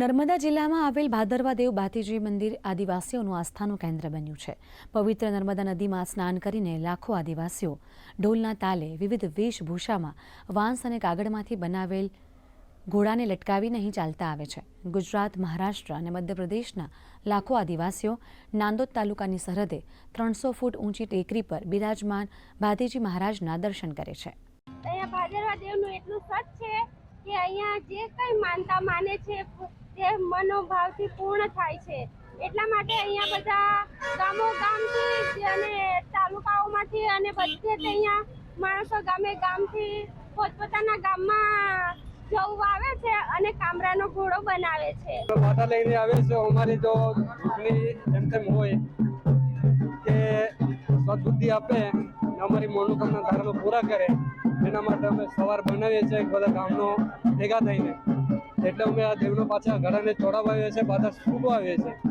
નર્મદા જિલ્લામાં આવેલ ભાદરવા દેવ બાતીજી મંદિર આદિવાસીઓનું આસ્થાનું કેન્દ્ર બન્યું છે. પવિત્ર નર્મદા નદીમાં સ્નાન કરીને લાખો આદિવાસીઓ ઢોલના તાલે વિવિધ વેશભૂષામાં વાંસ અને કાગળમાંથી બનાવેલ ઘોડાને લટકાવી નહીં ચાલતા આવે છે. ગુજરાત, મહારાષ્ટ્ર અને મધ્યપ્રદેશના લાખો આદિવાસીઓ નાંદોદ તાલુકાની સરહદે ત્રણસો ફૂટ ઊંચી ટેકરી પર બિરાજમાન ભાતીજી મહારાજના દર્શન કરે છે. અહીંયા ભાદરવા દેવનું કે અહીંયા જે કંઈ માનતા માને છે તે મનોભાવથી પૂર્ણ થાય છે. એટલા માટે અહીંયા બધા ગામો ગામથી અને તાલુકાઓમાંથી અને બધે અહીંયા માણસો ગામે ગામથી પોતપોતાના ગામમાં જવું આવે છે અને કામરાનો ઘોડો બનાવે છે. માતા લઈને આવે છે, અમારી જો ચૂંટણી એમ તેમ હોય કે સદબુદ્ધિ આપે અમારી મનોકામના ધારણો પૂરા કરે, એના માટે અમે સવાર બનાવીએ છીએ બધા ગામનો ભેગા થઈને. એટલે અમે આ દેવનો પાછા ઘડાને ચોડાવીએ છીએ, પાછા ફૂટવાવીએ છીએ.